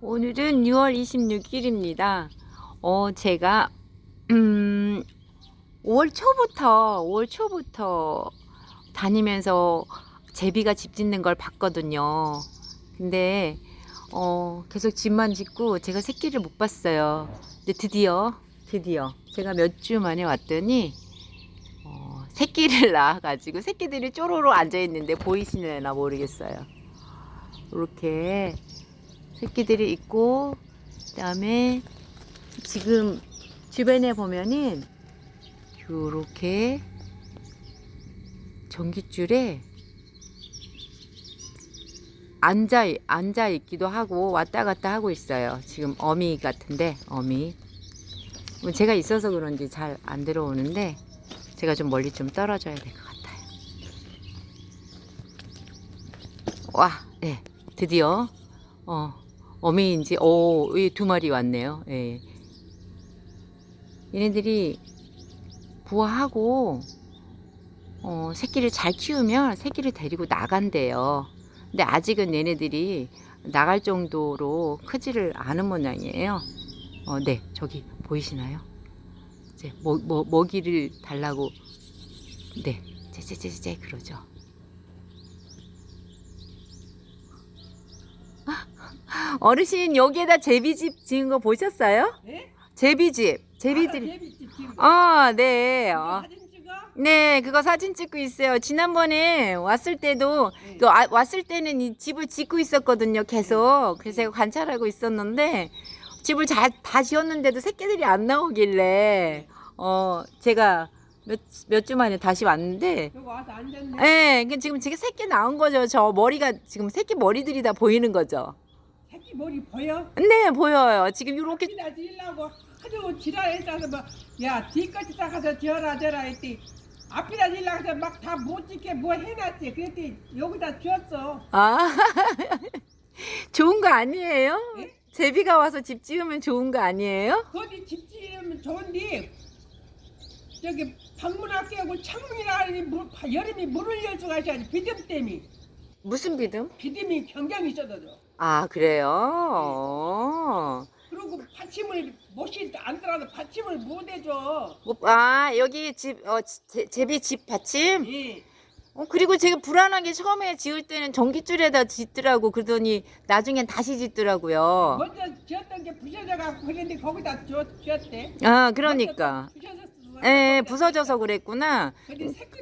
오늘은 6월 26일입니다. 어, 제가, 음, 5월 초부터, 5월 초부터 다니면서 제비가 집 짓는 걸 봤거든요. 근데, 어, 계속 집만 짓고 제가 새끼를 못 봤어요. 근데 드디어, 드디어 제가 몇 주 만에 왔더니, 어, 새끼를 낳아가지고 새끼들이 쪼로로 앉아있는데 보이시려나 모르겠어요. 이렇게 새끼들이 있고 그다음에 지금 주변에 보면은 요렇게 전깃줄에 앉아 앉아 있기도 하고 왔다 갔다 하고 있어요. 지금 어미 같은데 어미. 뭐 제가 있어서 그런지 잘 안 들어오는데 제가 좀 멀리 좀 떨어져야 될 것 같아요. 와, 네, 드디어 어 어미인지 오두 마리 왔네요. 예. 얘네들이 부화하고 어, 새끼를 잘 키우면 새끼를 데리고 나간대요. 근데 아직은 얘네들이 나갈 정도로 크지를 않은 모양이에요. 어, 네, 저기 보이시나요? 이제 먹, 먹, 먹이를 달라고 네, 제제제제 그러죠. 어르신 여기에다 제비집 지은 거 보셨어요? 예? 제비집, 제비집. 제비집 지금 아, 네. 어. 사진 찍어? 네, 그거 사진 찍고 있어요. 지난번에 왔을 때도 네. 그 아- 왔을 때는 이 집을 짓고 있었거든요. 계속. 그래서 제가 관찰하고 있었는데 집을 잘 다 지었는데도 새끼들이 안 나오길래 어 제가 몇몇주 만에 다시 왔는데 여기 와서 앉았네. 예, 그 지금 지금 새끼 나온 거죠. 저 머리가 지금 새끼 머리들이 다 보이는 거죠. 새끼 머리 보여? 네, 보여요. 지금 이렇게 앞이나 지으려고 하도 지랄했어서 뭐야 뒤까지 딱 가서 지어라 저라 했더니 앞이나 해서 막 다못 짓게 뭐 해놨지 그랬더니 여기다 지었어 아 좋은 거 아니에요? 예? 제비가 와서 집 지으면 좋은 거 아니에요? 거기 집 지으면 좋은데 저기 방문할 깨고 창문이나 하니 물, 여름이 물을 열 수가 있어야지 비듬 때문에 무슨 비듬? 비듬이 경경이 있어도 아 그래요? 어. 그리고 받침을 못이 안 들어도 받침을 못 해줘 뭐, 아 여기 집 어, 제, 제비 집 받침? 예. 어, 그리고 제가 불안하게 처음에 지을 때는 전기줄에다 짓더라고 그러더니 나중엔 다시 짓더라고요. 먼저 지었던 게 부서져 갖고 그랬는데 거기다 지- 지었대. 아 그러니까. 부서졌어. 에 부서져서 그랬구나. 근데 새끼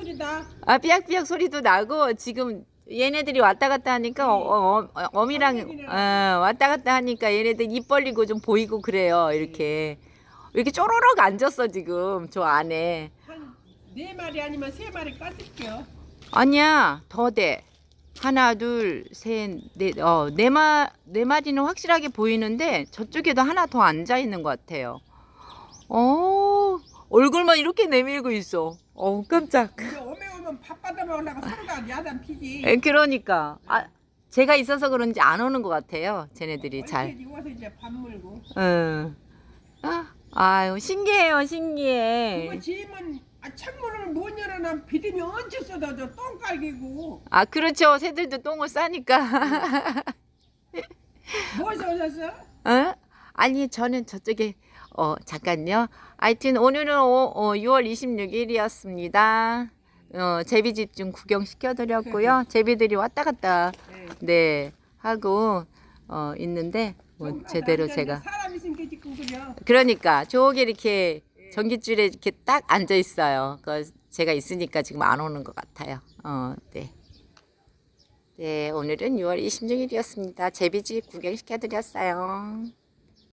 소리다. 아 삐약삐약 소리도 나고 지금 얘네들이 왔다 갔다 하니까 어, 어, 어, 어미랑 어, 왔다 갔다 하니까 얘네들 입 벌리고 좀 보이고 그래요 이렇게. 이렇게 쪼로록 앉았어 지금 저 안에? 한네 마리 아니면 세 마리 까줄게요. 아니야 더 돼. 하나 둘셋넷어네마네 마리는 확실하게 보이는데 저쪽에도 하나 더 앉아 있는 것 같아요. 어 얼굴만 이렇게 내밀고 있어 어 깜짝 이제 오면 오면 밥 받아 먹으려고 서로가 야단 피지. 에, 그러니까 아 제가 있어서 그런지 안 오는 것 같아요 쟤네들이 잘 얼핏 와서 이제 밥 물고. 응. 아, 아유 신기해요 신기해 지으면 아, 창문을 못 열어놔 비듬이 언제 쏟아져 똥 깔기고. 아 그렇죠 새들도 똥을 싸니까 뭐서 오셨어? 어? 아니 저는 저쪽에 어 잠깐요 하여튼 오늘은 오, 어, 6월 26일이었습니다 어 제비집 좀 구경시켜 드렸고요 제비들이 왔다 갔다 네. 네 하고 어 있는데 뭐 제대로 제가 사람 그려. 그러니까 저기 이렇게 전기줄에 이렇게 딱 앉아 있어요. 그 제가 있으니까 지금 안 오는 것 같아요. 어, 네. 네, 오늘은 6월 26일이었습니다. 제비집 구경시켜 드렸어요.